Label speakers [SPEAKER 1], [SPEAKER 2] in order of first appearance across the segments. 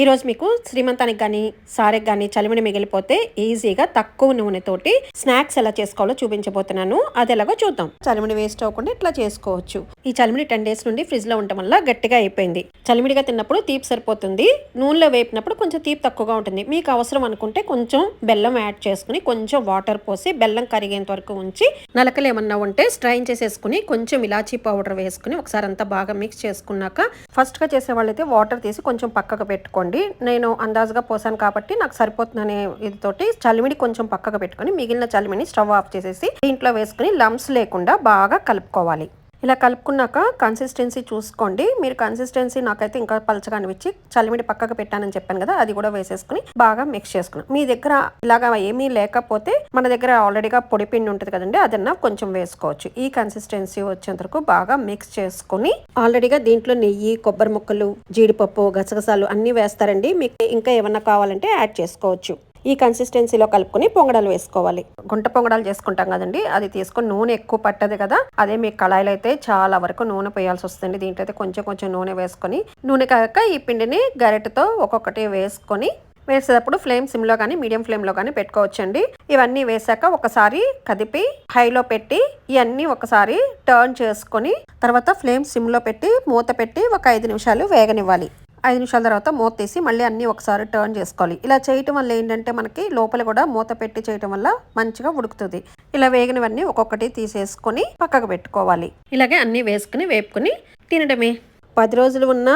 [SPEAKER 1] ఈ రోజు మీకు శ్రీమంతానికి కానీ సారెకి కానీ చలిమిడి మిగిలిపోతే ఈజీగా తక్కువ నూనెతోటి స్నాక్స్ ఎలా చేసుకోవాలో చూపించబోతున్నాను. అది ఎలాగో చూద్దాం. చలిమిడి వేస్ట్ అవ్వకుండా ఇట్లా చేసుకోవచ్చు. ఈ చలిమిడి టెన్ డేస్ నుండి ఫ్రిడ్జ్లో ఉండటం వల్ల గట్టిగా అయిపోయింది. చలిమిడిగా తిన్నప్పుడు తీపి సరిపోతుంది. నూనెలో వేపినప్పుడు కొంచెం తీపి తక్కువగా ఉంటుంది. మీకు అవసరం అనుకుంటే కొంచెం బెల్లం యాడ్ చేసుకుని కొంచెం వాటర్ పోసి బెల్లం కరిగేంత వరకు ఉంచి నలకలు ఏమన్నా ఉంటే స్ట్రైన్ చేసేసుకుని కొంచెం ఇలాచీ పౌడర్ వేసుకుని ఒకసారి అంతా బాగా మిక్స్ చేసుకున్నాక ఫస్ట్గా చేసే వాళ్ళైతే వాటర్ తీసి కొంచెం పక్కకు పెట్టుకోండి. నేను అందాజుగా పోసాను కాబట్టి నాకు సరిపోతుందనే ఇదితోటి చలిమిడి కొంచెం పక్కకు పెట్టుకొని మిగిలిన చలిమిని స్టవ్ ఆఫ్ చేసేసి దీంట్లో వేసుకుని లమ్స్ లేకుండా బాగా కలుపుకోవాలి. ఇలా కలుపుకున్నాక కన్సిస్టెన్సీ చూసుకోండి. మీరు కన్సిస్టెన్సీ నాకైతే ఇంకా పలచగా అనిపించి చలిమిడి పక్కకు పెట్టానని చెప్పాను కదా అది కూడా వేసేసుకుని బాగా మిక్స్ చేసుకున్నాం మీ దగ్గర ఇలాగా ఏమీ లేకపోతే మన దగ్గర ఆల్రెడీగా పొడి పిండి ఉంటుంది కదండి అదన్నా కొంచెం వేసుకోవచ్చు. ఈ కన్సిస్టెన్సీ వచ్చేంత వరకు బాగా మిక్స్ చేసుకుని ఆల్రెడీగా దీంట్లో నెయ్యి కొబ్బరి ముక్కలు జీడిపప్పు గసగసాలు అన్నీ వేస్తారండి. మీకు ఇంకా ఏమన్నా కావాలంటే యాడ్ చేసుకోవచ్చు. ఈ కన్సిస్టెన్సీలో కలుపుకొని పొంగడాలు వేసుకోవాలి. గుంట పొంగడాలు చేసుకుంటాం కదండి అది తీసుకొని నూనె ఎక్కువ పట్టదు కదా అదే మీ కళాయిలో అయితే చాలా వరకు నూనె పోయాల్సి వస్తుంది. దీంట్లో అయితే కొంచెం కొంచెం నూనె వేసుకొని నూనె కాక ఈ పిండిని గరిటతో ఒక్కొక్కటి వేసుకొని వేసేటప్పుడు ఫ్లేమ్ సిమ్లో కానీ మీడియం ఫ్లేమ్లో కానీ పెట్టుకోవచ్చండి. ఇవన్నీ వేసాక ఒకసారి కదిపి హైలో పెట్టి ఇవన్నీ ఒకసారి టర్న్ చేసుకొని తర్వాత ఫ్లేమ్ సిమ్లో పెట్టి మూత పెట్టి ఒక ఐదు నిమిషాలు వేగనివ్వాలి. ఐదు నిమిషాల తర్వాత మూత తీసి మళ్ళీ అన్నీ ఒకసారి టర్న్ చేసుకోవాలి. ఇలా చేయటం వల్ల ఏంటంటే మనకి లోపల కూడా మూత పెట్టి చేయటం వల్ల మంచిగా ఉడుకుతుంది. ఇలా వేగినవన్నీ ఒక్కొక్కటి తీసేసుకొని పక్కకు పెట్టుకోవాలి. ఇలాగే అన్నీ వేసుకుని వేపుకుని తినడమే పది రోజులు ఉన్న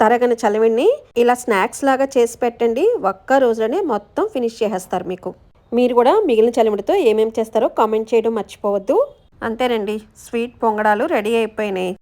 [SPEAKER 1] తరగని చలివిని ఇలా స్నాక్స్ లాగా చేసి పెట్టండి. ఒక్క రోజులోనే మొత్తం ఫినిష్ చేసేస్తారు మీకు. మీరు కూడా మిగిలిన చలిమిడితో ఏమేమి చేస్తారో కామెంట్ చేయడం మర్చిపోవద్దు. అంతేనండి. స్వీట్ పొంగడాలు రెడీ అయిపోయినాయి.